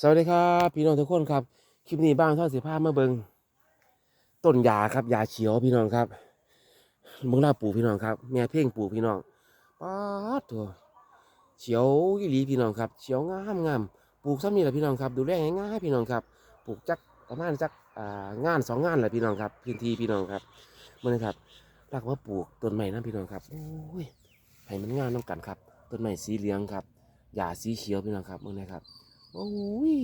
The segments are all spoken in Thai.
สวัสดีครับพี่น้องทุกคนครับคลิปนี้บ้างท่อสีผ้ามาเบิงต้นยาครับยาเขียวพี่น้องครับเมืองลาปลูกพี่น้องครับแม่เพ่งปลูกพี่น้องป๊าดตัวเขียวอีหลีพี่น้องครับเขียวงามงามปลูกซ้ำนี่แหละพี่น้องครับ ดูแลง่ายๆพี่น้องครับปลูกจักประมาณจักอ่างานสองงานแหละพี่น้องครับพื้นที่พี่น้องครับเมื่อนะครับหลักว่าปลูกต้นไม้นะพี่น้องครับโอ้ยให้มันงามน้ำกันครับต้นไม้สีเหลืองครับยาสีเขียวพี่น้องครับเมื่อนะครับ โอ้ย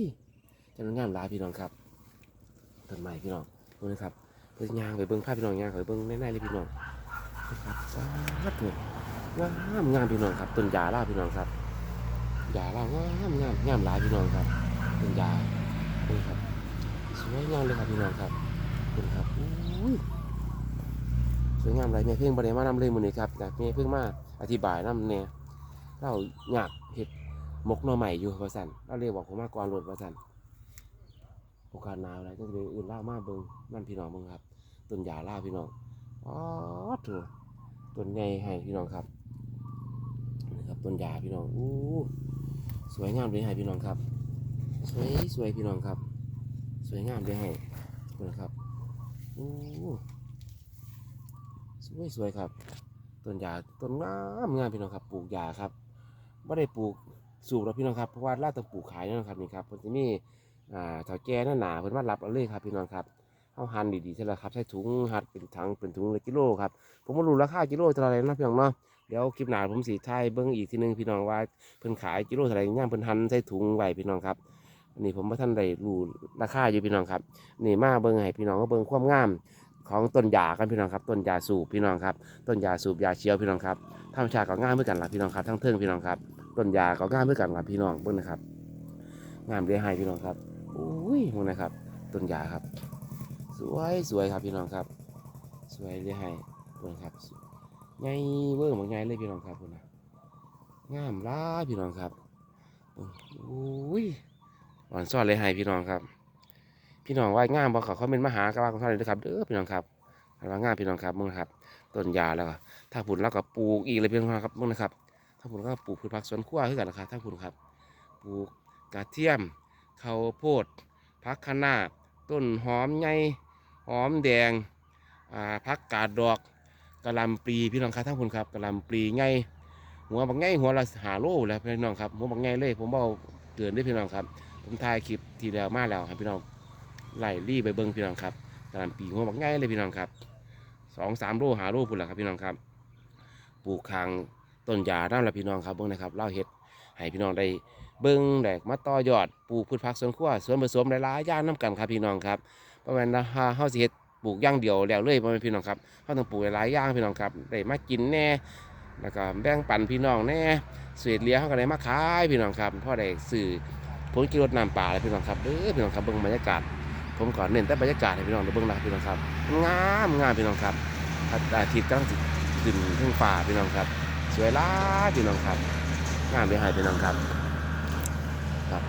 จะงามหลายพี่น้องครับต้นไม้พี่น้องดูนะครับเพิ่งยางไปเบิ้งภาพพี่น้องยางไปเบิ้งแน่ๆเลยพี่น้องนะครับสาธุงามงามพี่น้องครับต้นยาล่าพี่น้องครับยาล่างามงามงามหลายพี่น้องครับต้นยาดูครับสวยงามเลยครับพี่น้องครับดูครับอุ้ยสวยงามหลายแม่เพิ่งบริมานำเลยมือนี้ครับแต่แม่เพิ่งมาอธิบายนำเนี่ยเราอยากเห็ด มกหน่อใหม่อยู่ว่าสันเราเรียกบอกผมมาก่อนรถว่าสันโอกาสหนาวอะไรก็เลยอื่นล่ามาเบิงนั่นพี่น้องเบิงครับต้นยาล่าพี่น้องอ๋อถูกต้นใหญ่ให้พี่น้องครับนี่ครับต้นยาพี่น้องอู้สวยงามเลยให้พี่น้องครับ สวยสวยพี่น้องครับ สวยงามเลยให้นะครับอู้สวยสวยครับต้นยาต้นงามงามพี่น้องครับ ปลูกยาครับไม่ได้ปลูก สูบแล้วพี่น้องครับเพราะว่าลาตะปูขายนั่นะครับนี่ครับเพิ่นจะมีอ่าเถาแก่หน้าหนาเพิ่นมารับเอาเลยครับพี่น้องครับเอาหั่นดีๆใช่แล้วครับใช้ถุงหั่นเป็นถังเป็นถุงละกิโลครับผมม่รู้ราคากิโลเท่าไหรนะพี่น้องเนาะเดี๋ยวคลิปหน้าผมสีไทยเบิ้งอีกทีหนึงพี่น้องว่าเพิ่นขายกิโลเท่าไหรย่ามเพิ่นหั่นใส่ถุงไว้พี่น้องครับอันนี้ผมว่าท่านได้รู้ราคาอยู่พี่น้องครับนี่มาเบิ้งให้พี่น้องก็เบิ้งความงามของต้นยากันพี่น้องครับ ต้นยาสูบพี่น้องครับ ต้นยาสูบยาเชียวพี่น้องครับธรรมชาติก็งามเหมือนกันล่ะพี่น้องครับทั้งเทิงพี่น้องครับ ต้นยาก็งามเหมือกันครับพี่น้องเบิ่งนะครับงามเรียให้พี่น้องครับอุ้ยมึงนะครับ ต้นยาครับ สวยสวยครับพี่น้องครับ สวยเรียให้เบิ่งครับใหญ่เบิ่งบางใหญ่เลยพี่น้องครับคุณนะงามหล้าพี่น้องครับอุ้ยอ่อนซ่อนเลยให้พี่น้องครับ พี่น้องว่างามบ่เขาเขาเป็นมหากระว่าของท่านเลยนะครับเด้อพี่น้องครับว่างามพี่น้องครับมึงนะครับต้นยาแล้วก็ถ้าผุนแล้วก็ปลูกอีกเลยพี่น้องครับมึงนะครับ ถ้าผมก็ปลูกพืชผักสวนครัวขึ้นกันนะครับถ้าผมครับ ปลูกกระเทียมข้าวโพดผักคะน้าต้นหอมใหญ่หอมแดงอ่าผักกาดดอกกะหล่ำปลีพี่น้องครับท่านคุณครับกะหล่ำปลีใหญ่หัวบักใหญ่หัวละหาโลแล้วพี่น้องครับหัวบักใหญ่เลย ผมเอาเกินได้พี่น้องครับผมถ่ายคลิปทีแล้วมาแล้วครับพี่น้องไล่รีไปเบิ้งพี่น้องครับกะหล่ำปลีหัวบักใหญ่เลยพี่น้องครับสองสามโลหาโลพุ่นแหละครับพี่น้องครับ ปลูกคาง ต้นยาน้ำละพี่น้องครับเบิ่งนะครับเล่าเฮ็ดให้พี่น้องได้เบิ่งแดกมาต่อยอดปลูกพืชผักสวนครัวสวนผสมหลายๆอย่างน้ำกันครับพี่น้องครับเพระว่านะฮะเฮาสิเฮ็ดปลูกอย่างเดียวแล้วเลยบ่แม่นพี่น้องครับเฮาต้องปลูกหลายๆอย่างพี่น้องครับได้มากินแน่แล้วก็แบ่งปันพี่น้องแน่เศษเหลือเฮาก็ได้มาขายพี่น้องครับพ่อได้ซื้อผลกิโลน้ำปลาแล้วพี่น้องครับเด้อพี่น้องครับเบิ่งบรรยากาศ ผมก่อนเน้นแต่บรรยากาศให้พี่น้องได้เบิ่งนะพี่น้องครับงามงามพี่น้องครับอาทิตย์กำลังสิขึ้นขึ้นฟ้าพี่น้องครับ สวยล้าพี่น้องครับงามไปหายพี่น้องครับครับ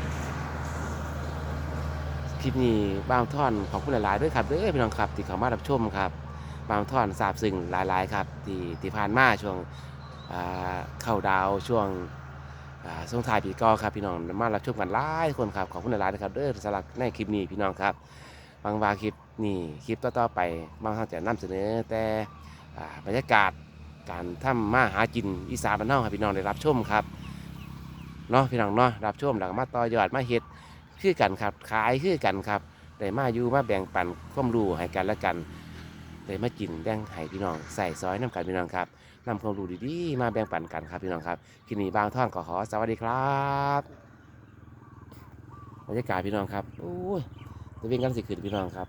คลิปนี้บางท่อนขอบคุณหลายๆด้วยครับเด้อพี่น้องครับที่เข้ามารับชมครับ บางท่อนทราบซึ้งหลายๆครับที่ที่ผ่านมาช่วงเข้าดาวช่วงส่งท้ายปีก่าครับพี่น้องมารับชมกันหลายคนครับขอบคุณหลายๆนะครับเด้อสำหรับในคลิปนี้พี่น้องครับบางวาคลิปนี่คลิปต่อๆไปบางท่านจะนำเสนอแต่อ่าบรรยากาศ การทำมาหากินอีสานบ้านเฮาให้พี่น้องได้รับชมครับเนาะพี่น้องเนาะรับชมหลังมาต่อยอดมาเฮ็ดคือกันครับขายคือกันครับได้มาอยู่มาแบ่งปันความรู้ให้กันและกันได้มากินแบ่งให้พี่น้องใส่ซอยน้ำกันพี่น้องครับนำความรู้ดีๆมาแบ่งปันกันครับพี่น้องครับคลิปนี้บางท่อนก็ขอสวัสดีครับบรรยากาศพี่น้องครับโอ้ยจะวิ่งกันสิขึ้นพี่น้องครับ